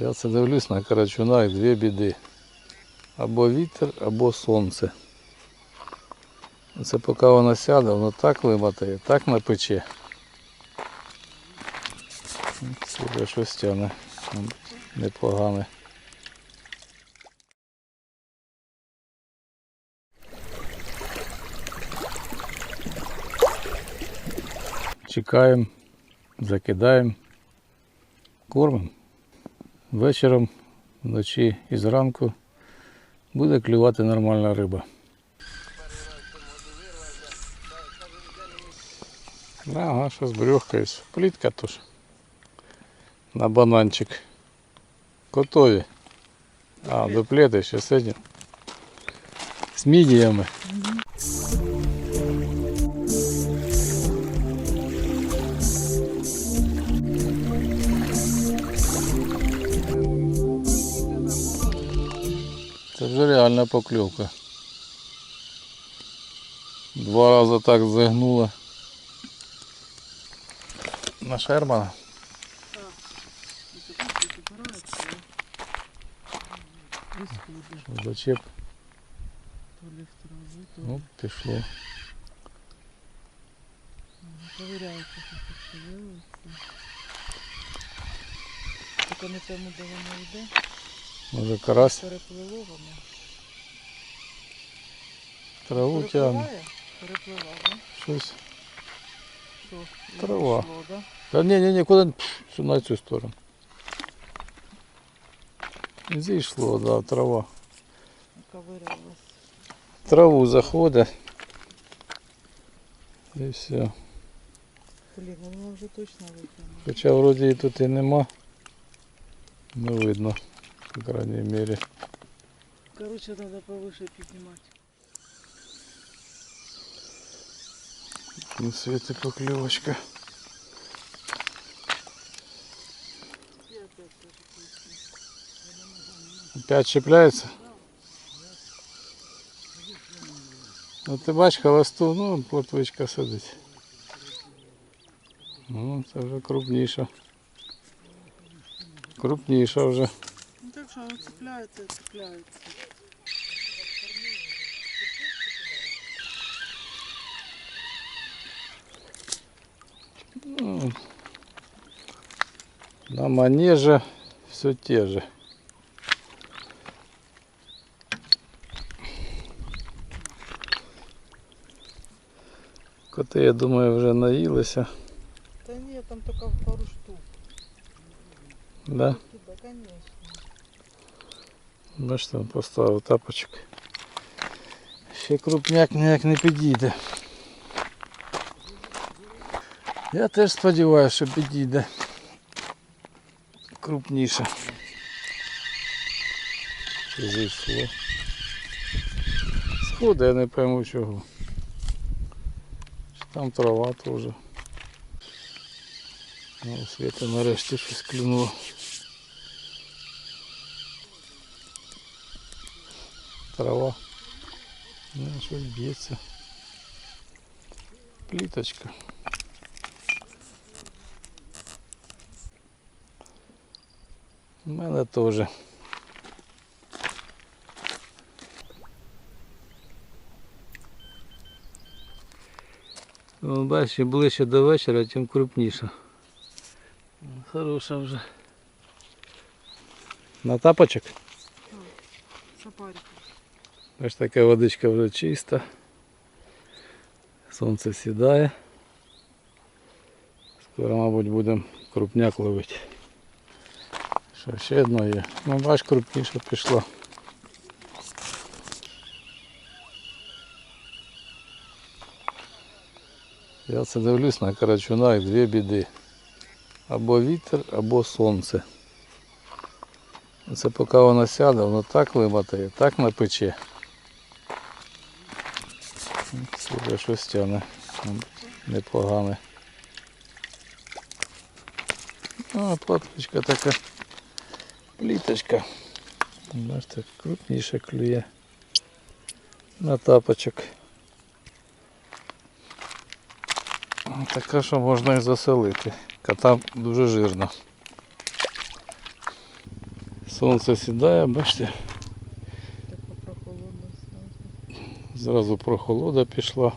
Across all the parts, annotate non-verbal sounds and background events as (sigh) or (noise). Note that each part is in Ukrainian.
Я це дивлюсь на карачуна і дві біди. Або вітер, або сонце. Це поки воно сяде, воно так вимотає, так напече. Сюди щось тягне. Непогане. Чекаємо, закидаємо, кормимо. Вечором, вночі і зранку буде клювати нормальна риба. Ага, щось брюхкаюсь. Плітка тож. На бананчик. Готові. А, дуплети ще этим. З мідіями. Вже реальна покльовка. Два рази так загнула. На Шермана. Зачеп. Ну, пішло. Ковиряється. Тільки не тому, де воно йде. Може карась Перепливло воно. траву тягне. Перепливає? Перепливав, да? Щось. Що? Трава. Йшло, да? Та ні, ні, нікуди Пф, на цю сторону. Зійшло, да, трава. Ковирялась. Траву заходить. І все. Блін, ну воно вже точно витягнуло. Хоча вроді і тут і нема. Не видно, по крайній мірі. Короче, треба повише піднімати. На світі покльовочка. Я опять теж пісню. Опять чіпляється? Ну ти бач хвосту, ну плотвичка сидить. Ну, це вже крупніша. Крупніша вже. Ну так що, воно цепляється, цепляється. на манеже все те же. Коти, я думаю, вже наїлися. Та ні, там тільки пару штук. Да? Да, конечно. Бачите, поставив тапочок. Ще крупняк ніяк не підійде. Я теж сподіваюся, що підійде. Крупніше. Що зійшло. Сходи, я не пойму чого. Там трава теж. Ну, Світа нарешті щось клюнуло. трава. Ну, щось б'ється. Пліточка. У мене теж. Ну, бачиш, чим ближче до вечора, тим крупніша. Ну, Хороша вже. На тапочок? Сапарик. Ось така водичка вже чиста. Сонце сідає. Скоро, мабуть, будемо крупняк ловити. Що ще одно є? Ну бач, крупніше пішло. Я це дивлюсь на карачуна і дві біди. Або вітер, або сонце. Це поки воно сяде, воно так вимотає, так напече. Сюди щось тягне. Непогане. А, платочка така. Пліточка. Бачите, крупніше клює. На тапочок. Така, що можна і заселити. Кота дуже жирно. Сонце сідає, бачите, зразу прохолода пішла.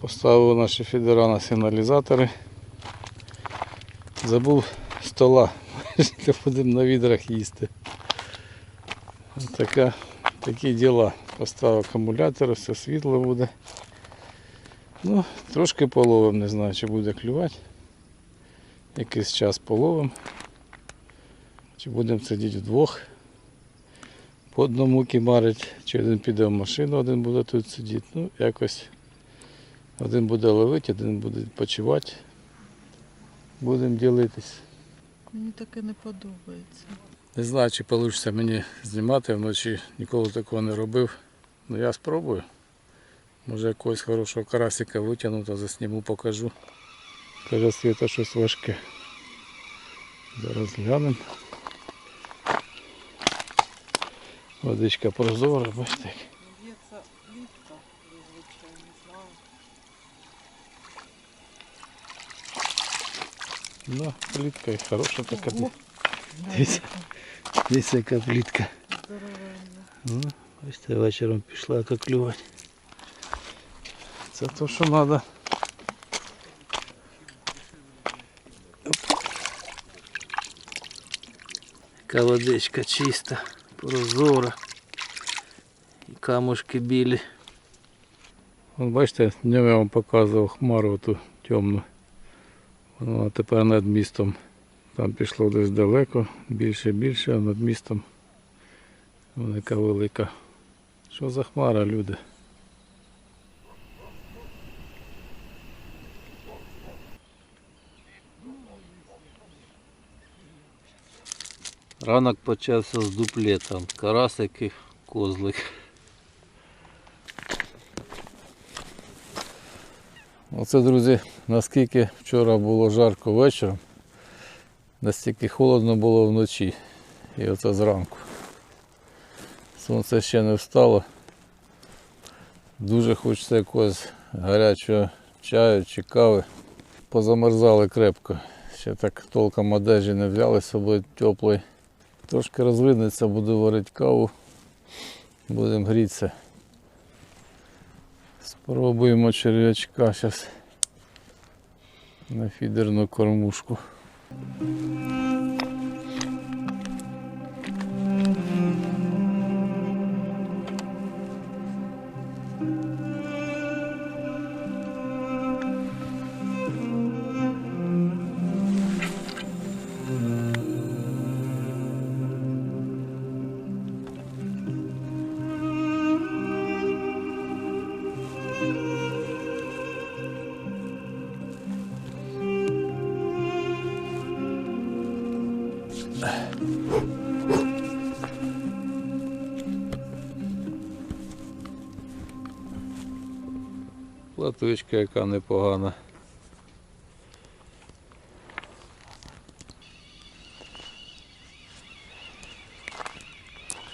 Поставив наші фідера на сигналізатори. Забув стола, (laughs) будемо на відрах їсти. Така, такі діла. Поставив акумулятор, все світло буде. Ну, трошки половим, не знаю, чи буде клювати. Якийсь час половим. Чи будемо сидіти вдвох. По одному кімарить, чи один піде в машину, один буде тут сидіти. Ну, якось один буде ловити, один буде відпочивати. Будемо ділитись. Мені таке не подобається. Не знаю, чи вийде мені знімати вночі, ніколи такого не робив. Ну я спробую. Може якогось хорошого карасика витягну та засніму, покажу. Каже Світа щось важке. Зараз глянемо. Водичка прозора, бачите. Ну, плітка і хороша така. Ого, Дивіться, дивіться яка плітка. здоровенна. Ну, бачите, вечором пішла яка клювати. Це то, що треба. Яка водичка чиста, прозора. І камушки білі. Вон бачите, днем я вам показував хмару ту темну. Вона тепер над містом. Там пішло десь далеко, більше більше, а над містом яка велика. Що за хмара, люди? Ранок почався з дуплета. Карасики, козлик. Оце, друзі, наскільки вчора було жарко вечором, настільки холодно було вночі. І оце зранку. Сонце ще не встало. Дуже хочеться якогось гарячого чаю чи кави. Позамерзали крепко. Ще так толком одежі не взяли з собою теплої. Трошки розвиднеться, буду варити каву. Будемо грітися. Спробуємо черв'ячка зараз на фідерну кормушку. Платочка яка непогана.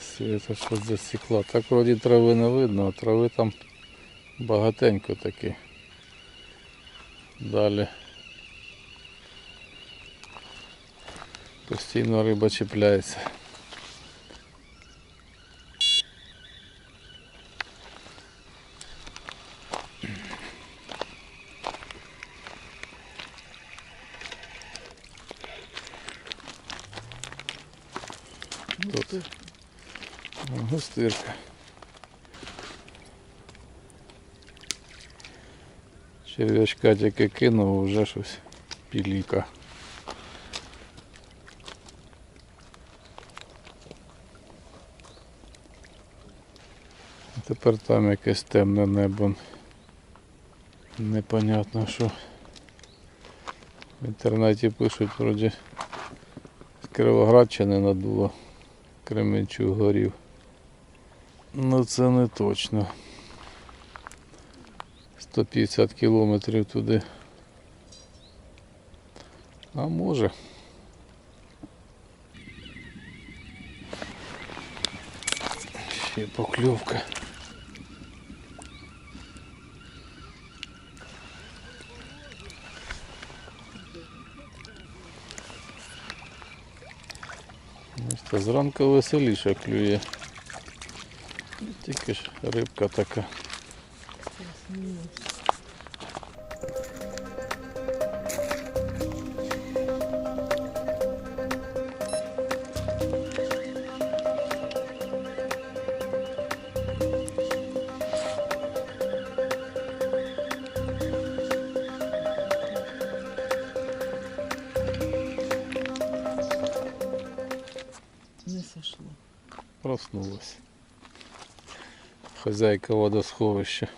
Світа щось засікла. Так вроді трави не видно, а трави там багатенько таки. Далі. Постійно риба чіпляється. Тут О, густирка. Черв'ячка тільки кинув, вже щось піліка. Тепер там якесь темне небо. Непонятно що. В інтернеті пишуть вроді з Кировоградщини надуло. Кременчук горів. Ну це не точно. 150 кілометрів туди. А може. Ще покльовка. Та зранку веселіше клює. Тільки ж рибка така. Проснулась. Хозяйка водосховища.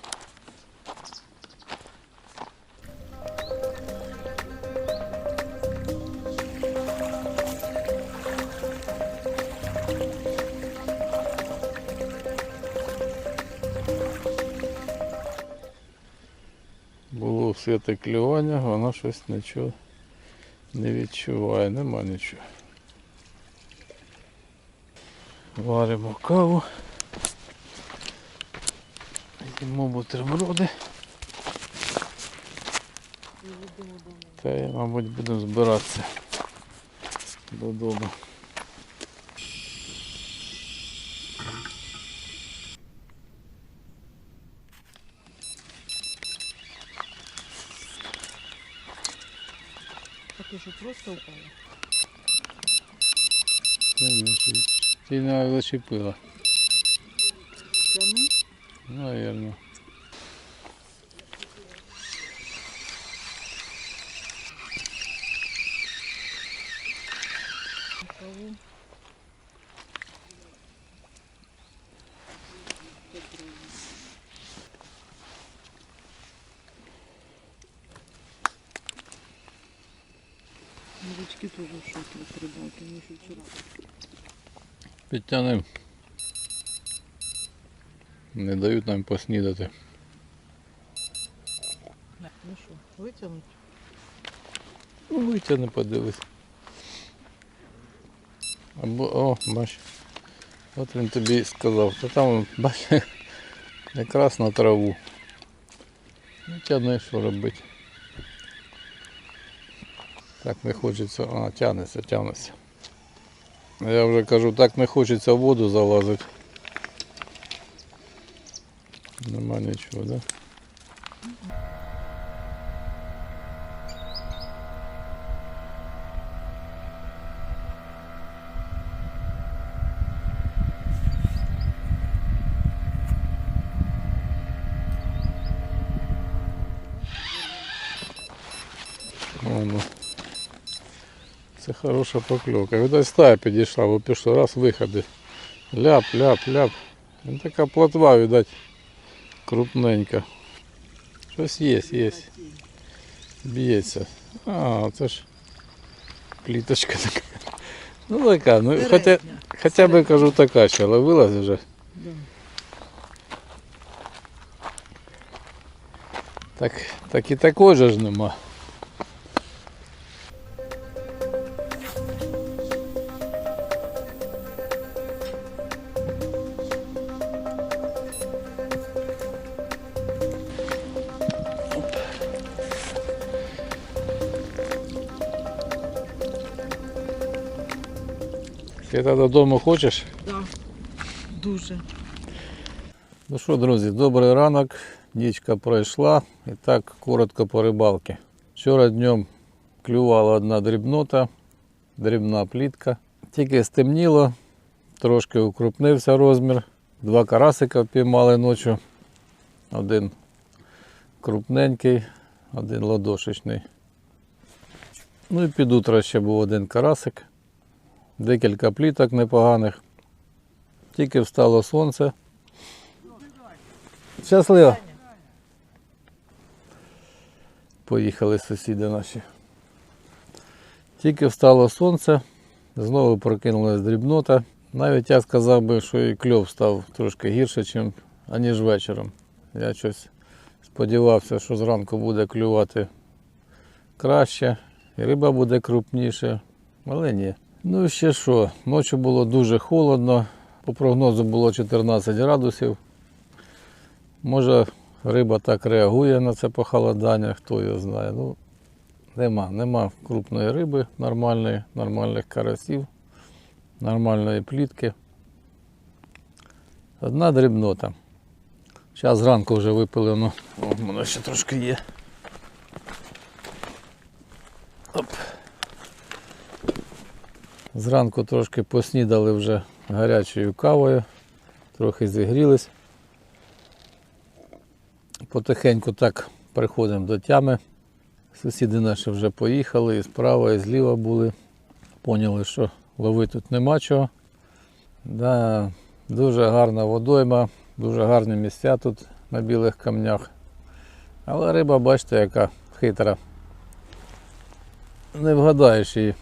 Було все те клювання, вона щось нічого не відчуває, нема нічого. Варимо каву. Їмо бутерброди. Та я, мабуть, буду збиратися додому. А ти що просто упала? Ти не зачепила, Тяну? наверное. Новички тоже в шоке от рыбалки. Еще вчера. Підтягнемо. Не дають нам поснідати. Ну что, вытянуть? Ну, витягни, подивись. Або, о, бач. От він тобі сказав, то там, бач, якраз на траву. Ну, тягни, що робити. Так не хочеться, а, тягнеться, тягнеться. Я вже кажу, так не хочеться в воду залазити. Нема нічого, да? Це хороша покльовка. Видать, стая підійшла, бо пішло раз виходи. Ляп, ляп, ляп. Ну, така плотва, видать, крупненька. Щось є, є. Б'ється. А, це ж пліточка така. Ну така, ну хоча, Передня. хоча б кажу така, що ловилась вже. Да. Так, так і такої же ж нема. Свята додому хочеш? Да. Дуже. Ну що, друзі, добрий ранок. Нічка пройшла. І так коротко по рибалці. Вчора днем клювала одна дрібнота, дрібна плітка. Тільки стемніло, трошки укрупнився розмір. Два карасика впіймали ночі. Один крупненький, один ладошечний. Ну і під утро ще був один карасик. Декілька пліток непоганих. Тільки встало сонце. Щасливо. Поїхали сусіди наші. Тільки встало сонце, знову прокинулась дрібнота. Навіть я сказав би, що і кльов став трошки гірше, аніж вечором. Я щось сподівався, що зранку буде клювати краще, і риба буде крупніше, але ні. Ну і ще що, ночі було дуже холодно, по прогнозу було 14 градусів. Може риба так реагує на це похолодання, хто його знає. Ну, нема, нема крупної риби нормальної, нормальних карасів. нормальної плітки. Одна дрібнота. Зараз зранку вже випили, ну, о, в ще трошки є. Оп. Зранку трошки поснідали вже гарячою кавою, трохи зігрілись. Потихеньку так приходимо до тями. Сусіди наші вже поїхали, і справа, і зліва були. Поняли, що ловити тут нема чого. Да, дуже гарна водойма, дуже гарні місця тут на білих камнях. Але риба, бачите, яка хитра. Не вгадаєш її,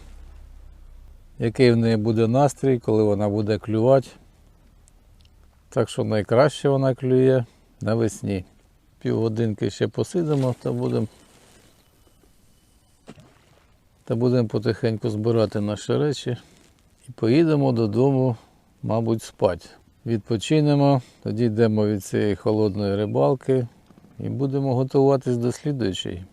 який в неї буде настрій, коли вона буде клювати. Так що найкраще вона клює навесні. Півгодинки ще посидимо та будемо та будемо потихеньку збирати наші речі і поїдемо додому, мабуть, спати. Відпочинемо, тоді йдемо від цієї холодної рибалки і будемо готуватись до слідуючої.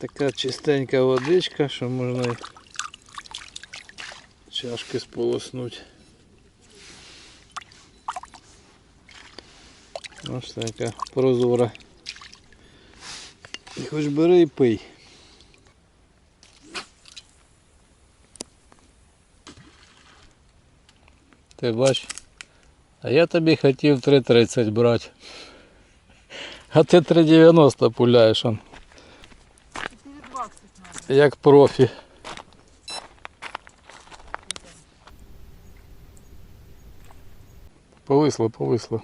Така чистенька водичка, що можна чашки сполоснути. Ось така прозора. І хоч бери і пий. Ти бач, а я тобі хотів 3,30 брати. А ти 3,90 пуляєш он, 4,20 надо. Як профі. Повисло, повисло.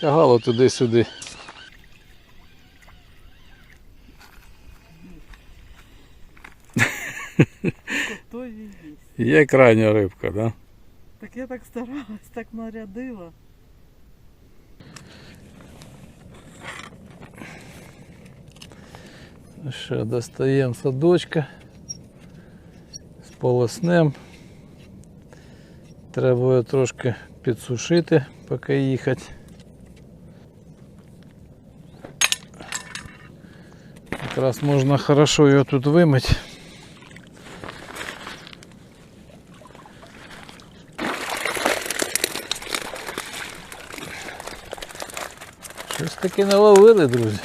Тягало туди-сюди. Є. Крайня рибка, да? Так я так старалась, так нарядила. Ще достаємо садочка, сполоснем. Треба його трошки підсушити, поки їхати. Якраз можна хорошо його тут вимити. Щось таки наловили, друзі.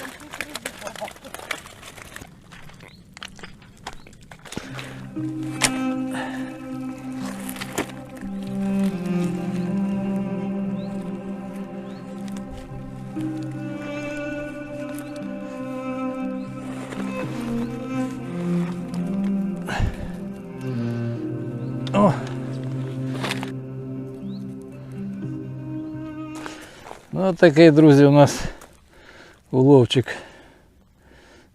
Ну, такий, друзі, у нас уловчик.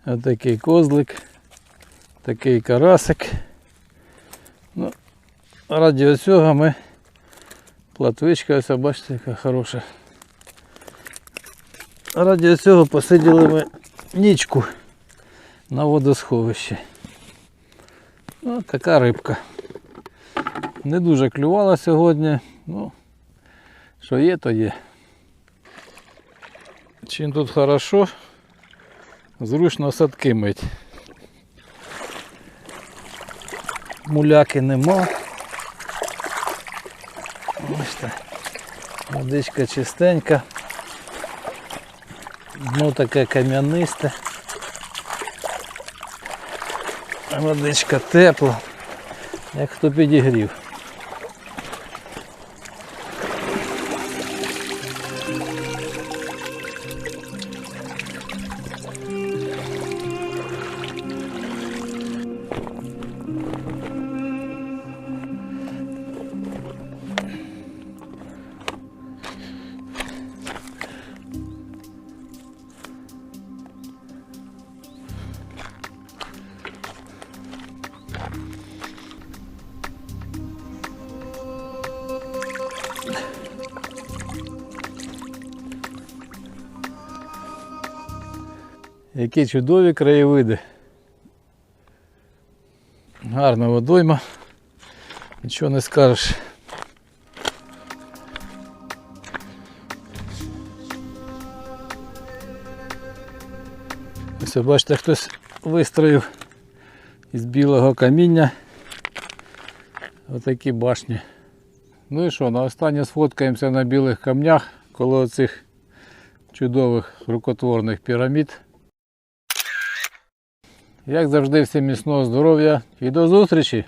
Отакий козлик, такий карасик. Ну, раді цього ми платвичка, ось бачите, яка хороша. Раді цього посиділи ми нічку на водосховищі. Ну, така рибка. Не дуже клювала сьогодні, ну, що є, то є. Чим тут хорошо, зручно садки мить. Муляки нема. Ось так. Водичка чистенька. Дно таке кам'янисте. Водичка тепла, як хто підігрів. Які чудові краєвиди. Гарна водойма. Нічого не скажеш. Ось бачите, хтось вистроїв із білого каміння. Отакі башні. Ну і що, на останнє сфоткаємося на білих камнях коло цих чудових рукотворних пірамід. Як завжди, всім міцного здоров'я і до зустрічі!